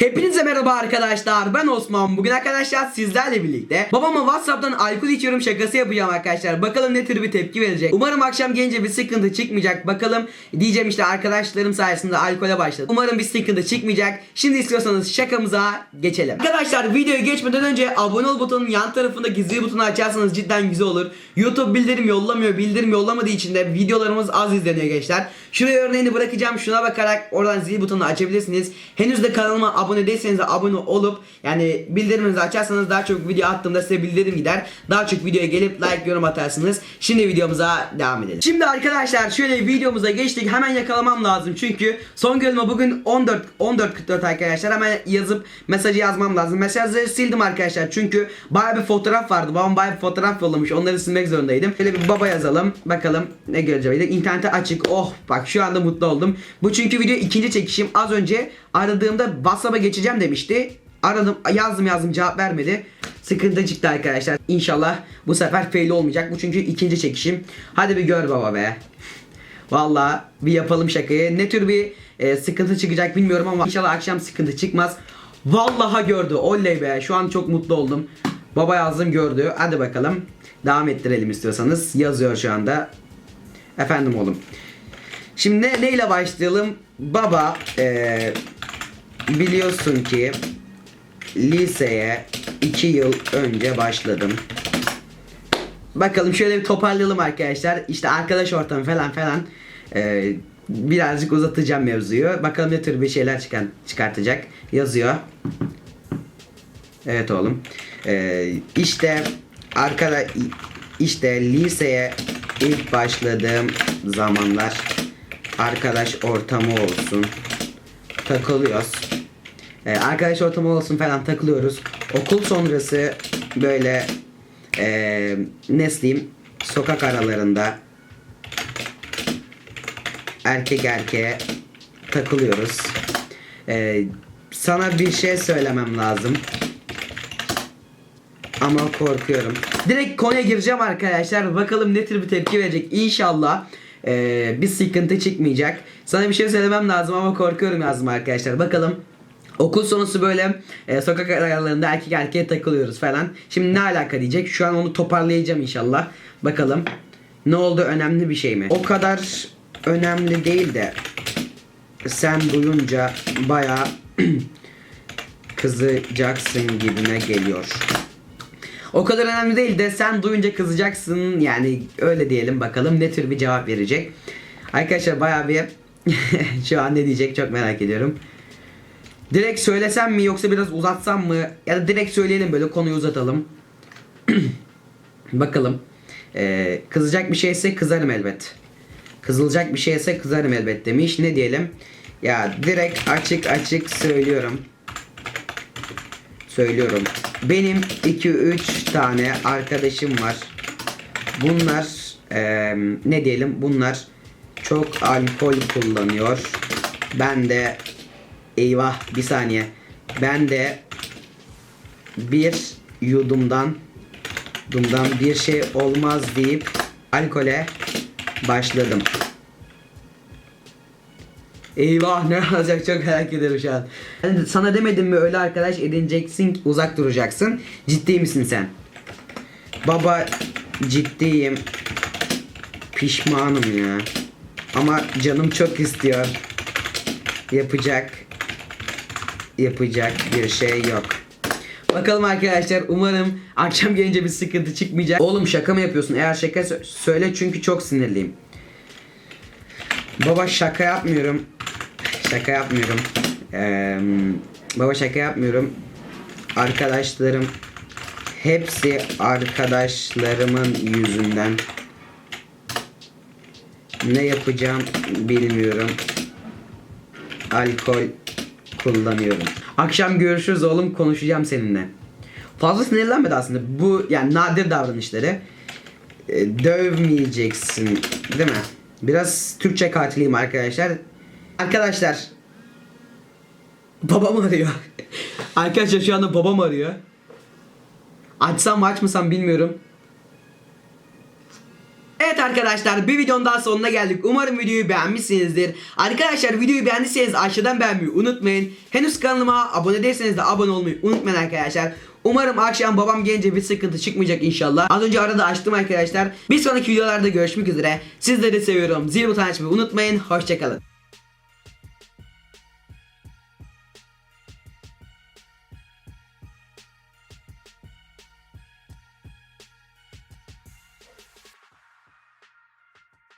Hepinize merhaba arkadaşlar. Ben Osman. Bugün arkadaşlar sizlerle birlikte babama whatsapp'tan alkol içiyorum şakası yapacağım arkadaşlar. Bakalım ne tür bir tepki verecek. Umarım akşam gelince bir sıkıntı çıkmayacak. Bakalım diyeceğim işte arkadaşlarım sayesinde alkole başladı umarım bir sıkıntı çıkmayacak. Şimdi istiyorsanız şakamıza geçelim. Arkadaşlar videoya geçmeden önce abone ol butonunun yan tarafında gizli butonu açarsanız cidden güzel olur. Youtube bildirim yollamıyor bildirim yollamadığı için de videolarımız az izleniyor gençler. Şuraya örneğini bırakacağım. Şuna bakarak oradan zil butonunu açabilirsiniz. Henüz de kanalıma abone değilseniz de abone olup yani bildiriminizi açarsanız daha çok video attığımda size bildirim gider. Daha çok videoya gelip like yorum atarsınız. Şimdi videomuza devam edelim. Şimdi arkadaşlar şöyle videomuza geçtik. Hemen yakalamam lazım çünkü son görülme bugün 14 14.44 arkadaşlar. Hemen yazıp mesajı yazmam lazım. Mesajları sildim arkadaşlar çünkü baya bir fotoğraf vardı. Babam baya bir fotoğraf yollamış. Onları silmek zorundaydım. Şöyle bir baba yazalım. Bakalım ne göreceğiz. İnternete açık. Oh bak şu anda mutlu oldum. Bu çünkü video ikinci çekişim. Az önce aradığımda WhatsApp'a geçeceğim demişti. Aradım yazdım yazdım cevap vermedi. Sıkıntı çıktı arkadaşlar. İnşallah bu sefer fail olmayacak. Bu çünkü ikinci çekişim. Hadi bir gör baba be. Vallahi bir yapalım şakayı. Ne tür bir e, sıkıntı çıkacak bilmiyorum ama inşallah akşam sıkıntı çıkmaz. Vallahi gördü. Oley be. Şu an çok mutlu oldum. Baba yazdım gördü. Hadi bakalım. Devam ettirelim istiyorsanız. Yazıyor şu anda. Efendim oğlum. Şimdi ne, neyle başlayalım? Baba e, biliyorsun ki liseye 2 yıl önce başladım. Bakalım şöyle bir toparlayalım arkadaşlar. İşte arkadaş ortamı falan falan. Ee, birazcık uzatacağım mevzuyu. Bakalım ne tür bir şeyler çıkan, çıkartacak. Yazıyor. Evet oğlum. Ee, işte arkada işte liseye ilk başladığım zamanlar arkadaş ortamı olsun takılıyoruz. Ee, arkadaş ortamı olsun falan takılıyoruz. Okul sonrası böyle ee, nasıl diyeyim sokak aralarında erkek erkeğe takılıyoruz. Ee, sana bir şey söylemem lazım. Ama korkuyorum. Direkt konuya gireceğim arkadaşlar. Bakalım ne tür bir tepki verecek. İnşallah ee, bir sıkıntı çıkmayacak. Sana bir şey söylemem lazım ama korkuyorum yazdım arkadaşlar. Bakalım Okul sonrası böyle e, sokak aralarında erkek erkeğe takılıyoruz falan. Şimdi ne alaka diyecek. Şu an onu toparlayacağım inşallah. Bakalım. Ne oldu önemli bir şey mi? O kadar önemli değil de sen duyunca baya kızacaksın gibime geliyor. O kadar önemli değil de sen duyunca kızacaksın yani öyle diyelim bakalım ne tür bir cevap verecek. Arkadaşlar baya bir şu an ne diyecek çok merak ediyorum. Direkt söylesem mi yoksa biraz uzatsam mı? Ya da direkt söyleyelim böyle konuyu uzatalım. Bakalım. Ee, kızacak bir şeyse kızarım elbet. Kızılacak bir şeyse kızarım elbet demiş. Ne diyelim? Ya direkt açık açık söylüyorum. Söylüyorum. Benim 2-3 tane arkadaşım var. Bunlar eee, ne diyelim? Bunlar çok alkol kullanıyor. Ben de Eyvah bir saniye. Ben de bir yudumdan dumdan bir şey olmaz deyip alkole başladım. Eyvah ne olacak çok merak ediyorum şu an. Yani sana demedim mi öyle arkadaş edineceksin uzak duracaksın. Ciddi misin sen? Baba ciddiyim. Pişmanım ya. Ama canım çok istiyor. Yapacak yapacak bir şey yok. Bakalım arkadaşlar umarım akşam gelince bir sıkıntı çıkmayacak. Oğlum şaka mı yapıyorsun? Eğer şaka sö- söyle çünkü çok sinirliyim. Baba şaka yapmıyorum. Şaka yapmıyorum. Ee, baba şaka yapmıyorum. Arkadaşlarım hepsi arkadaşlarımın yüzünden ne yapacağım bilmiyorum. Alkol kullanıyorum. Akşam görüşürüz oğlum konuşacağım seninle. Fazla sinirlenmedi aslında. Bu yani nadir davranışları. E, dövmeyeceksin değil mi? Biraz Türkçe katiliyim arkadaşlar. Arkadaşlar. Babam arıyor. arkadaşlar şu anda babam arıyor. Açsam mı açmasam bilmiyorum. Evet arkadaşlar bir videonun daha sonuna geldik. Umarım videoyu beğenmişsinizdir. Arkadaşlar videoyu beğendiyseniz aşağıdan beğenmeyi unutmayın. Henüz kanalıma abone değilseniz de abone olmayı unutmayın arkadaşlar. Umarım akşam babam gelince bir sıkıntı çıkmayacak inşallah. Az önce arada açtım arkadaşlar. Bir sonraki videolarda görüşmek üzere. Sizleri seviyorum. Zil butonu açmayı unutmayın. Hoşçakalın.